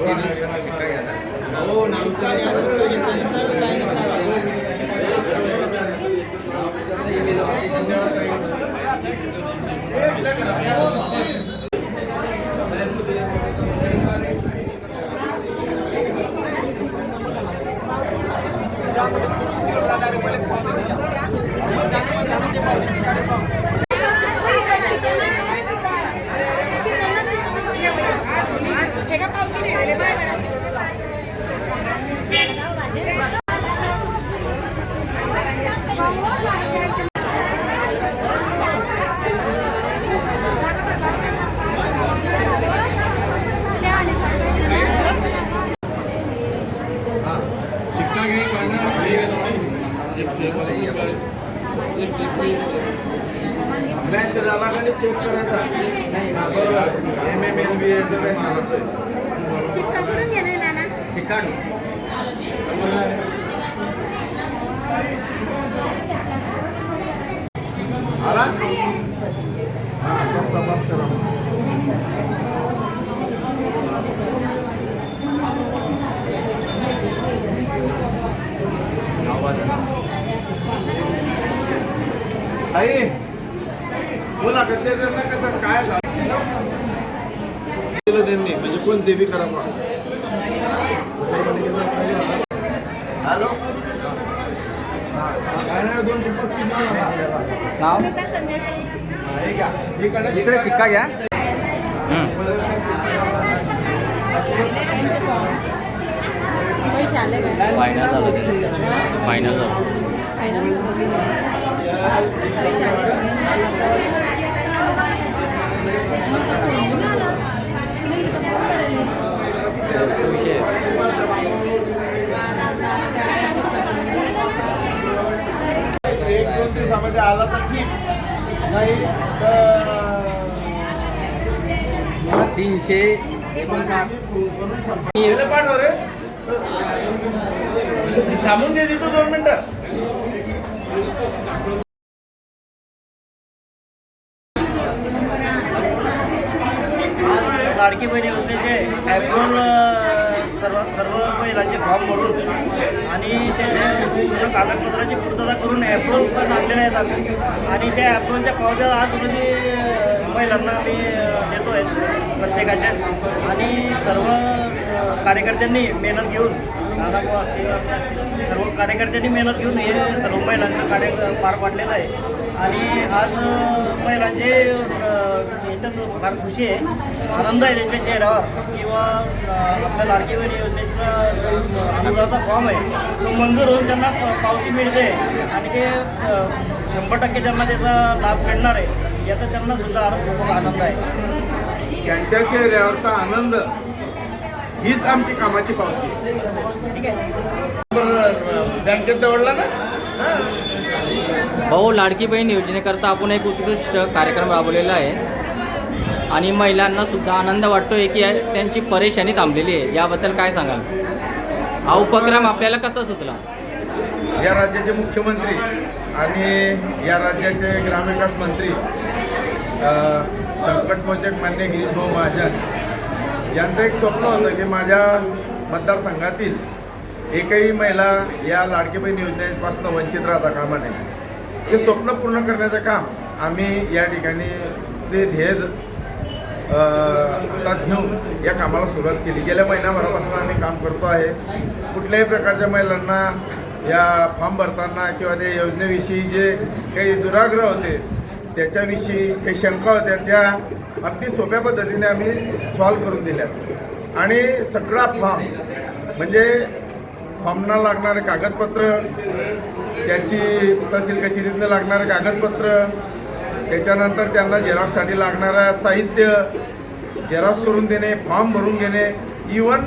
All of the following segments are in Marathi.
Trabajo. เห็นกระเป๋าที่ไหนเลยไม่มา चेक करायचा. बरोबर एम एम एल बी याचं काय सांगतोय शिक्का कुठून गेलेला ना? शिक्काडू. आला? हा बस तपास करा. आई! नाही कसं काय केलं त्यांनी म्हणजे कोणते बी करा बा. हॅलो नाव इकडे शिक्का घ्या फायनल झालं फायनल झालं. एक दोन दिवसामध्ये आला तर ठीक नाही तर तीनशे पाठव रे. थांबून दे तिथं दोन मिनिटं. लाडकी बहिणी योजनेचे ॲप्रोल सर्व सर्व महिलांचे फॉर्म भरून आणि त्याचे पूर्ण कागदपत्राची पूर्तता करून ॲप्रोल पण आणलेले आहेत आम्ही. आणि त्या ॲप्रोलच्या पावत्या आज तुम्ही महिलांना आम्ही देतो आहे प्रत्येकाच्या. आणि सर्व कार्यकर्त्यांनी मेहनत घेऊन दादाभाऊ असतील सर्व कार्यकर्त्यांनी मेहनत घेऊन हे सर्व महिलांचं कार्य पार पाडलेलं आहे. आणि आज महिलांचे याच्यात फार खुशी आहे. आनंद आहे त्यांच्या चेहऱ्यावर. किंवा आपल्या लाडकी योजनेचा जो अनुदानाचा फॉर्म आहे. तो मंजूर होऊन त्यांना पावती मिळते. आणि ते शंभर टक्के त्यांना त्याचा लाभ मिळणार आहे. याचा त्यांना सुद्धा खूप आनंद आहे. त्यांच्या चेहऱ्यावरचा आनंद हीच आमची कामाची पावती बँकेत दवडला ना. भाऊ लाडकी बहीण योजनेकरता आपण एक उत्कृष्ट कार्यक्रम राबवलेला आहे. आणि महिलांना सुद्धा आनंद वाटतोय की त्यांची परेशानी थांबलेली आहे. याबद्दल काय सांगाल? हा उपक्रम आपल्याला कसा सुचला? या राज्याचे मुख्यमंत्री आणि या राज्याचे ग्रामविकास मंत्री अ, संकटमोचक मान्य गिरीश भाऊ महाजन ज्यांचं एक स्वप्न होतं की माझ्या मतदारसंघातील एकही महिला या लाडकी बहीण योजनेपासून वंचित राहता कामा नये. हे स्वप्न पूर्ण करण्याचं काम आम्ही या ठिकाणी ते ध्येय हातात घेऊन या कामाला सुरुवात केली. गेल्या महिन्याभरापासून आम्ही काम करतो आहे. कुठल्याही प्रकारच्या महिलांना या फॉर्म भरताना किंवा त्या योजनेविषयी जे काही दुराग्रह होते त्याच्याविषयी काही शंका होत्या त्या अगदी सोप्या पद्धतीने आम्ही सॉल्व करून दिल्या आणि सगळा फॉर्म म्हणजे फॉर्मना लागणारे कागदपत्र त्याची तहसील कचेरीतनं लागणारे कागदपत्र त्याच्यानंतर त्यांना झेरॉक्ससाठी लागणारं साहित्य झेरॉक्स करून देणे फॉर्म भरून घेणे. इवन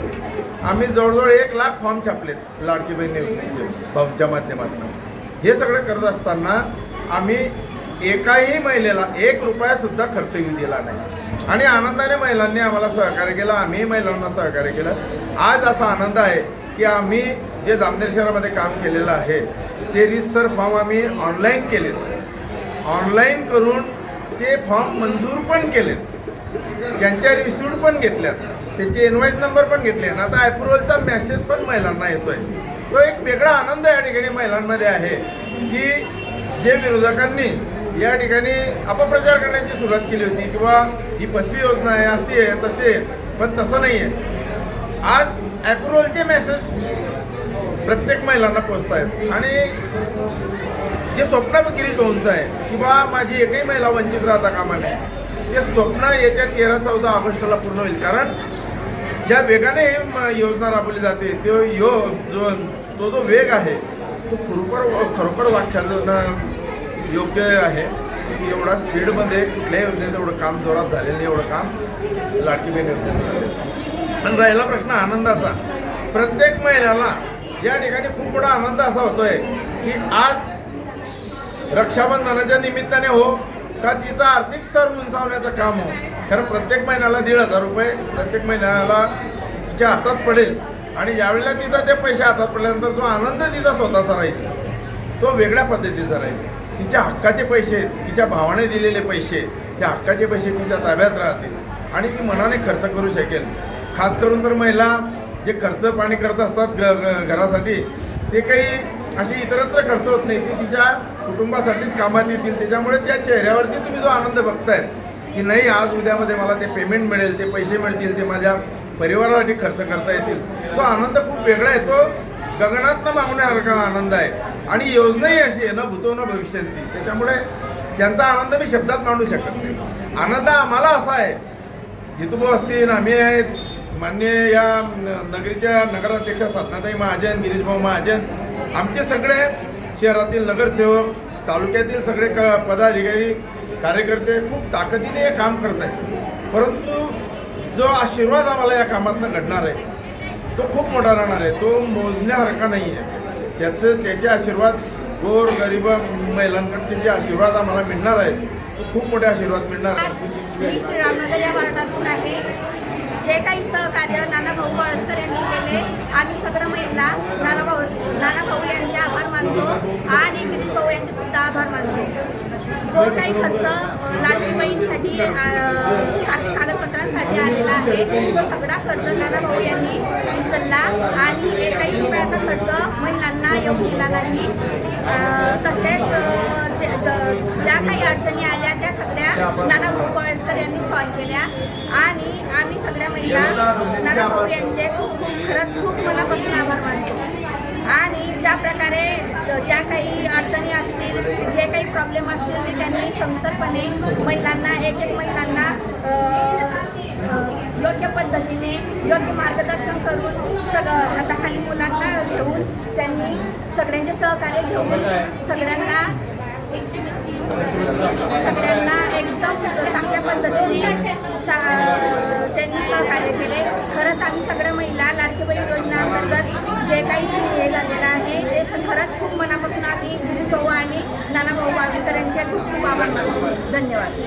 आम्ही जवळजवळ एक लाख फॉर्म छापलेत लाडकी बहीण योजनेचे फॉर्मच्या माध्यमातून. हे सगळं करत असताना आम्ही एकाही महिलेला एक रुपयासुद्धा खर्च येऊ दिला नाही. आणि आनंदाने महिलांनी आम्हाला सहकार्य केलं आम्ही महिलांना सहकार्य केलं. आज असा आनंद आहे की आम्ही जे जामनेर शहरामध्ये काम केलेलं आहे ते रीतसर फॉर्म आम्ही ऑनलाईन केलेत. ऑनलाईन करून ते फॉर्म मंजूर पण केलेत. त्यांच्या रिसिव्ड पण घेतल्यात. त्यांचे इनवाईस नंबर पण घेतले. आणि आता अप्रुव्हलचा मेसेज पण महिलांना येतोय. तो एक वेगळा आनंद या ठिकाणी महिलांमध्ये आहे की जे विरोधकांनी या ठिकाणी अपप्रचार करण्याची सुरुवात केली होती किंवा ही फसवी योजना आहे अशी आहे तशी आहे पण तसं नाही आहे. आज अप्रुव्हलचे मेसेज प्रत्येक महिलांना पोचत आहेत आणि जे स्वप्न गिरीश भाऊंचं आहे किंवा माझी एकही महिला वंचित राहता कामा नये ते स्वप्न येत्या तेरा चौदा ऑगस्टला पूर्ण होईल. कारण ज्या वेगाने ही म- योजना राबवली जाते तो यो जो तो जो वेग आहे तो खरोखर खरोखर व्याख्यान योग्य आहे की एवढा स्पीडमध्ये कुठल्याही योजनेचं एवढं काम जोरात झालेलं नाही एवढं काम लाटकी बेन योजनेचं राहिला प्रश्न आनंदाचा. प्रत्येक महिन्याला या ठिकाणी खूप मोठा आनंद असा होतोय की आज रक्षाबंधनाच्या निमित्ताने हो का तिचा आर्थिक स्तर उंचावण्याचं काम हो. कारण प्रत्येक महिन्याला दीड हजार रुपये प्रत्येक महिन्याला तिच्या हातात पडेल. आणि ज्यावेळेला तिचा ते पैसे हातात पडल्यानंतर जो आनंद तिचा स्वतःचा राहील. तो वेगळ्या पद्धतीचा राहील. तिच्या हक्काचे पैसे तिच्या भावाने दिलेले पैसे त्या हक्काचे पैसे तिच्या ताब्यात राहतील. आणि ती मनाने खर्च करू शकेल. खास करून तर महिला जे खर्च पाणी करत असतात ग घरासाठी ते काही अशी इतरत्र खर्च होत नाही. ती तिच्या कुटुंबासाठीच कामात येतील. त्याच्यामुळे त्या चेहऱ्यावरती तुम्ही जो आनंद बघतायत की नाही आज उद्यामध्ये मला ते पेमेंट मिळेल ते पैसे मिळतील ते माझ्या परिवारासाठी खर्च करता येतील. तो आनंद खूप वेगळा येतो. गगनातनं मागण्यासारखा आनंद आहे. आणि योजनाही अशी आहे ना भूतो ना भविष्यंती. त्याच्यामुळे त्यांचा आनंद मी शब्दात मांडू शकत नाही. आनंद आम्हाला असा आहे. हितुभाऊ असतील आम्ही आहेत. मान्य या नगरीच्या नगराध्यक्षा साधनाताई महाजन गिरीशभाऊ महाजन आमचे सगळे शहरातील नगरसेवक तालुक्यातील सगळे क पदाधिकारी कार्यकर्ते खूप ताकदीने हे काम करत आहेत परंतु जो आशीर्वाद आम्हाला या कामातनं घडणार आहे तो खूप मोठा राहणार आहे. तो मोजण्यासारखा नाही आहे त्याचं त्याचे आशीर्वाद गोर गरीब महिलांकडचे जे आशीर्वाद आम्हाला मिळणार आहेत तो खूप मोठे आशीर्वाद मिळणार आहेत. मी श्रीरामनगर या वार्डातून आहे. जे काही सहकार्य नानाभाऊ पळसकर यांनी केले आम्ही सगळं महिला नाना भाऊ नाना भाऊ यांचे आभार मानतो आणि गिरीश भाऊ यांचे सुद्धा आभार मानतो. जो काही खर्च अ, बहीणसाठी कागदपत्रांसाठी आलेला आहे तो सगळा खर्च नानाभाऊ यांनी उचलला आणि एकही रुपयाचा खर्च महिलांना येऊन दिला नाही. तसेच ज्या काही अडचणी आल्या त्या सगळ्या नानाभाऊ पळसकर यांनी सॉल्व्ह केल्या. आणि आम्ही सगळ्या महिला नानाभाऊ यांचे खूप खूप खरंच खूप मनापासून आभार मानतो. आणि ज्या प्रकारे ज्या काही अडचणी असतील जे काही प्रॉब्लेम असतील ते त्यांनी संस्थरपणे महिलांना एक एक महिलांना योग्य पद्धतीने योग्य मार्गदर्शन करून सगळं हाताखाली मुलांना घेऊन त्यांनी सगळ्यांचे सहकार्य घेऊन सगळ्यांना सगळ्यांना एकदम चांगल्या पद्धतीने चा- त्यांनी सहकार्य केले. खरंच आम्ही सगळ्या महिला लाडकी बहीण जे काही हे झालेलं आहे ते खरंच खूप मनापासून आम्ही गिरीश भाऊ आणि नाना भाऊ बावीकर यांचे खूप खूप आभार मानतो. धन्यवाद.